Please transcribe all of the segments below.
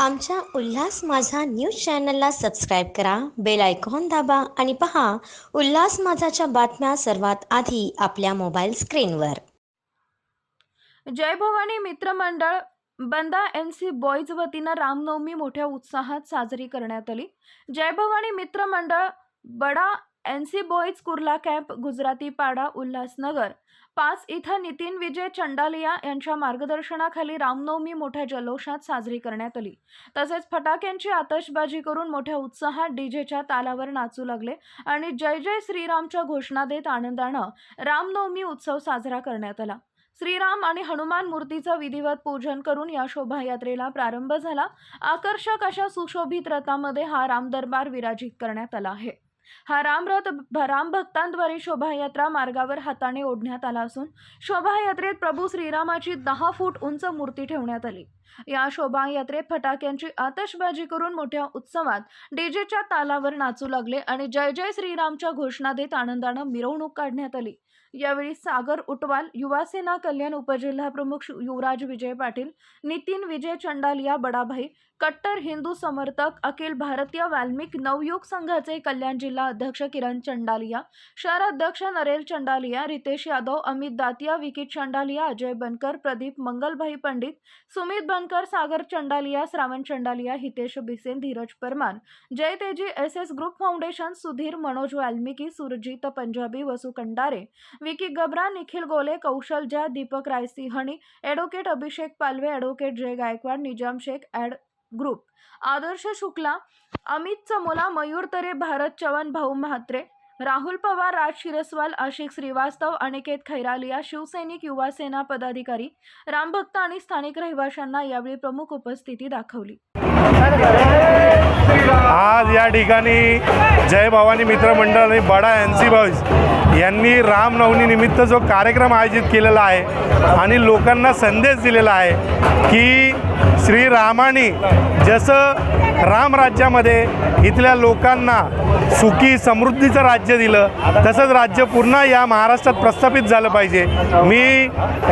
आमच्या उल्हास माझा न्यूज चॅनलला सबस्क्राईब करा बेल आयकॉन दाबा आणि पहा उल्हास माझाच्या बातम्या सर्वात आधी आपल्या मोबाईल स्क्रीनवर. जय भवानी मित्रमंडळ बंदा एन सी बॉईज वतीनं रामनवमी मोठ्या उत्साहात साजरी करण्यात आली. जय भवानी मित्रमंडळ Bada N C boys Kurla camp Gujarati Pada Ulhasnagar. पाच इथं नितीन विजय चंडालिया यांच्या मार्गदर्शनाखाली रामनवमी मोठ्या जल्लोषात साजरी करण्यात आली. तसेच फटाक्यांची आतषबाजी करून मोठ्या उत्साहात डीजेच्या तालावर नाचू लागले आणि जय जय श्रीरामच्या घोषणा देत आनंदानं रामनवमी उत्सव साजरा करण्यात आला. श्रीराम आणि हनुमान मूर्तीचं विधिवत पूजन करून या शोभायात्रेला प्रारंभ झाला. आकर्षक अशा सुशोभित रथामध्ये हा रामदरबार विराजित करण्यात आला आहे. हा रामरथ राम भक्तांद्वारे शोभायात्रा मार्गावर हाताने ओढण्यात आला असून शोभायात्रेत प्रभू श्रीरामाची दहा फूट उंच मूर्ती ठेवण्यात आली. या शोभायात्रेत फटाक्यांची आतषबाजी करून मोठ्या उत्सवात डीजेच्या तालावर नाचू लागले आणि जय जय श्रीरामच्या घोषणा देत आनंदानं मिरवणूक काढण्यात आली. यावेळी सागर उटवाल युवासेना कल्याण उपजिल्हाप्रमुख युवराज विजय पाटील नितीन विजय चंडालिया बडाभाई कट्टर हिंदू समर्थक अखिल भारतीय वाल्मिक नवयुग संघाचे कल्याण जिल्हा अध्यक्ष किरण चंडालिया शहर अध्यक्ष Narel Chandaliya Ritesh Yadav Amit Datiya Vicky Chandaliya Ajay Bankar Pradeep Mangalbhai Pandit Sumit Bankar Sagar Chandaliya Shravan Chandaliya Hitesh Bisen Dheeraj Parman Jay Teji S S group foundation Sudhir Manoj Valmiki Surjit Punjabi Vasu Kandare Vicky Gabra Nikhil Gole Kaushal Jha Deepak Raisinghani advocate Abhishek Palve advocate Jay Gaikwad Nizam Shaikh ad group. Adarsh Shukla Amit Chamola Mayur Tare Bharat Chavan Bhau Mhatre Rahul Pawar राज शिरस्वाल आशिक श्रीवास्तव अनिकेत खैरालिया शिवसैनिक युवा सेना पदाधिकारी रामभक्त आणि स्थानिक रहिवाशांना यावेळी प्रमुख उपस्थिती दाखवली. आज या ठिकाणी जय भवानी मित्रमंडळ आणि बडा एन सी बॉईज यांनी रामनवमीनिमित्त जो कार्यक्रम आयोजित केलेला आहे आणि लोकांना संदेश दिलेला आहे की श्रीरामाने जसं रामराज्यामध्ये इथल्या लोकांना सुखी समृद्धीचं राज्य दिलं. तसंच राज्य पुन्हा या महाराष्ट्रात प्रस्थापित झालं पाहिजे. मी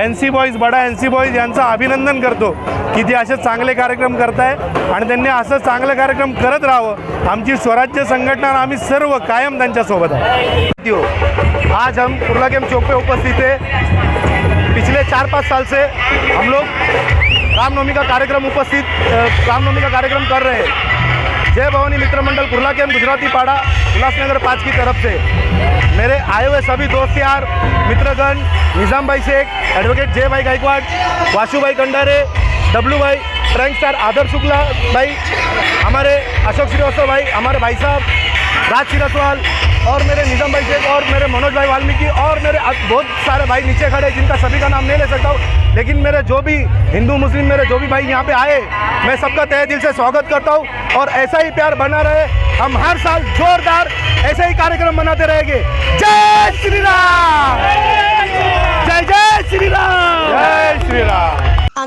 N C boys Bada N C boys यांचं अभिनंदन करतो की ते असे चांगले कार्यक्रम करताय आणि त्यांनी असं चांगलं कार्यक्रम करत राहावं. आमची स्वराज्य संघटना आम्ही सर्व कायम त्यांच्यासोबत आहे. आज हम कुर्ला गेम चौक पे उपस्थित है. पिछले चार पाँच साल से हम लोग रामनवमी का कार्यक्रम उपस्थित अ, रामनवमी का कार्यक्रम कर रहे हैं जय भवानी मित्र मंडल कुर्ला कैम्प गुजराती पाड़ा उल्लासनगर पाँच की तरफ से मेरे आए हुए सभी दोस्त यार मित्रगण निज़ाम भाई शेख एडवोकेट जय भाई गायकवाड़ वाशु भाई कंडारे डब्लू भाई ट्रैंक स्टार आदर शुक्ला भाई हमारे अशोक श्रीवास्तव भाई हमारे भाई साहब राज सिरसवाल और मेरे निजम भाई शेख और मेरे मनोज भाई वाल्मीकि, और मेरे बहुत सारे भाई नीचे खड़े जिनका सभी का नाम नहीं ले सकता हूँ। लेकिन मेरे जो भी हिंदू, मुस्लिम, मेरे जो भी भाई यहाँ पे आए, मैं सबका तय दिल से स्वागत करता हूँ। और ऐसा ही प्यार बना रहे, हम हर साल जोरदार ऐसे ही कार्यक्रम मनाते रहेंगे। जय श्री राम!